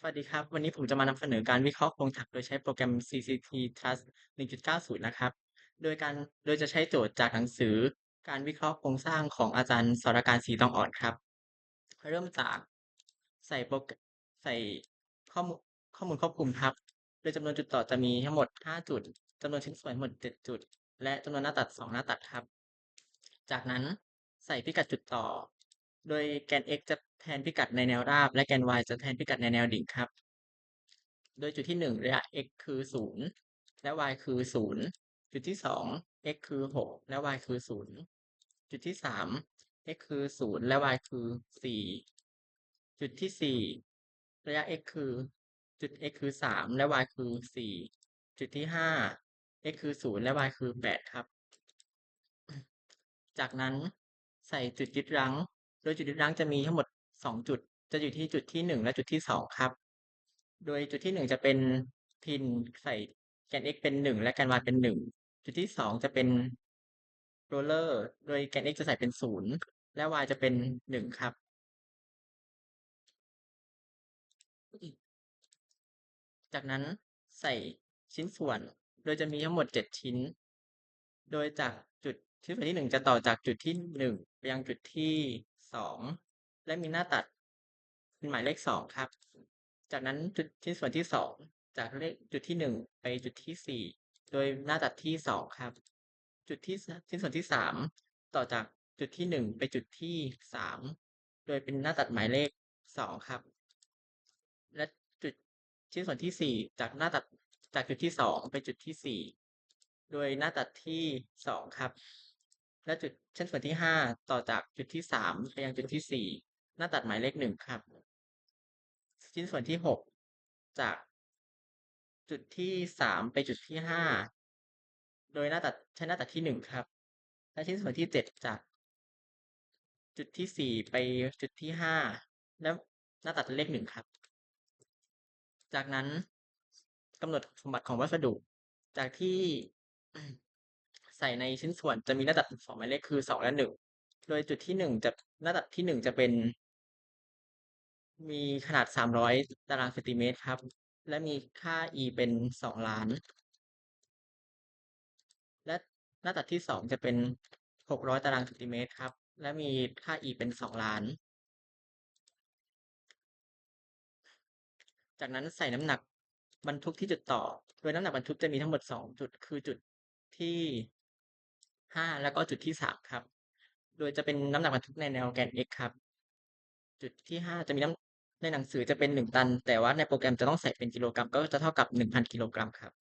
สวัสดีครับ วันนี้ผมจะมานำเสนอการวิเคราะห์โครงถักโดยใช้โปรแกรม CCT Trust 1.90 นะครับ โดยการโดยจะใช้โจทย์จากหนังสือการวิเคราะห์โครงสร้างของอาจารย์สรการศรีทองอ่อนครับ เริ่มจากใส่โปรแกรมใส่ข้อมูลข้อมูลควบคุมครับ โดยจำนวนจุดต่อจะมีทั้งหมด 5 จุดจำนวนชิ้นส่วนหมด 7 จุด และจำนวนหน้าตัด 2 หน้าตัดครับ จากนั้นใส่พิกัดจุดต่อ โดยแกน x จะแทนพิกัดในแนวราบ และแกน y จะแทนพิกัดในแนวดิ่งครับ โดยจุดที่ 1 ระยะ x คือ 0 และ y คือ 0 จุดที่ 2 x คือ 6 และ y คือ 0 จุดที่ 3 x คือ 0 และ y คือ 4 จุดที่ 4 ระยะ x คือ จุด x คือ 3 และ y คือ 4 จุดที่ 5 x คือ 0 และ y คือ 8 ครับ จากนั้นใส่จุดยึดรั้ง ดยจุดยึดรั้งจะมีทั้งหมด 2 จุด จะอยู่ที่จุดที่ 1 และจุดที่ 2 ครับ โดยจุดที่ 1 จะเป็นพินใส่แกน x เป็น 1 และแกน y เป็น 1 จุดที่ 2 จะเป็นโรลเลอร์ โดยแกน x จะใส่เป็น 0 และ y จะเป็น 1 ครับ จากนั้นใส่ชิ้นส่วน โดยจะมีทั้งหมด 7 ชิ้น โดยจากจุดชิ้นส่วนที่ 1 จะต่อจากจุดที่ 1 ไปยังจุดที่ 2และมีหน้าตัดเป็นหมายเลข2ครับ จากนั้นจุดชิ้นส่วนที่2จากเลขจุดที่1ไปจุดที่4โดยหน้าตัดที่2ครับ จุดที่ชิ้นส่วนที่3ต่อจากจุดที่1ไปจุดที่3โดยเป็นหน้าตัดหมายเลข2ครับ และจุดชิ้นส่วนที่4จากหน้าตัดจากจุดที่2ไปจุดที่4โดยหน้าตัดที่2ครับ และจุดชิ้นส่วนที่5ต่อจากจุดที่3ไปยังจุดที่4หน้าตัดหมายเลข1ครับ ชิ้นส่วนที่6จากจุดที่3ไปจุดที่5โดยหน้าตัดใช้หน้าตัดที่1ครับ และชิ้นส่วนที่7จากจุดที่4ไปจุดที่5และหน้าตัดเลข1ครับ จากนั้นกำหนดสมบัติของวัสดุ จากที่ ใส่ในชิ้นส่วนจะมีหน้าตัด2หมายเลขคือ2และ1โดยจุดที่1จะหน้าตัดที่1จะเป็น มีขนาด300ตารางเซนติเมตรครับ และมีค่า e เป็น2ล้าน และหน้าตัดที่2จะเป็น600ตารางเซนติเมตรครับ และมีค่า e เป็น2ล้าน จากนั้นใส่น้ำหนักบรรทุกที่จุดต่อ โดยน้ำหนักบรรทุกจะมีทั้งหมด2จุดคือจุดที่ 5แล้วก็จุดที่3ครับ โดยจะเป็นน้ำหนักบรรทุกในแนวแกน x ครับ จุดที่5จะมีน้ำในหนังสือจะเป็น1ตัน แต่ว่าในโปรแกรมจะต้องใส่เป็นกิโลกรัม ก็จะเท่ากับ1,000กิโลกรัมครับ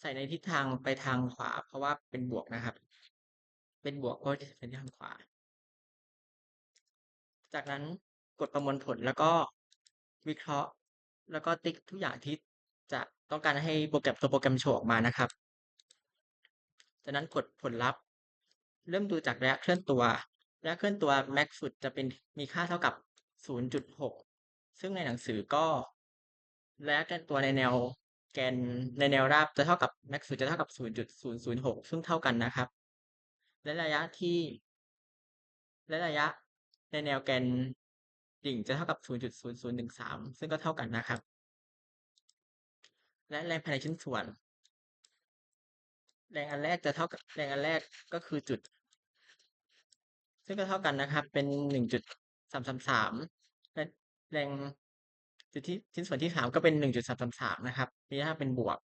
ใส่ในทิศทางไปทางขวา เพราะว่าเป็นบวกนะครับ เป็นบวกเพราะจะเป็นทางขวา จากนั้นกดประมวลผลแล้วก็วิเคราะห์ แล้วก็ติ๊กทุกอย่างที่ จะต้องการให้โปรแกรมตัวโปรแกรมโชว์ออกมานะครับ จากนั้นกดผลลัพธ์ เริ่มดูจากระยะเคลื่อนตัวระยะเคลื่อนตัว max สุดจะเป็นมีค่าเท่ากับ 0.6 ซึ่งในหนังสือก็ระยะเคลื่อนตัวในแนวแกนในแนวราบจะเท่ากับ max สุดจะเท่ากับ 0.006 ซึ่งเท่ากันนะครับ และระยะที่และระยะในแนวแกนดิ่งจะเท่ากับ 0.0013 ซึ่งก็เท่ากันนะครับ และแรงภายในชิ้นส่วน แรงอันแรกจะเท่ากับแรงอันแรกก็คือจุด ซึ่งก็เท่ากันนะครับ เป็น1.333และแรงจุดที่ชิ้นส่วนที่สามก็เป็นหนึ่งจุดสามสามสามนะครับมีค่าเป็นบวก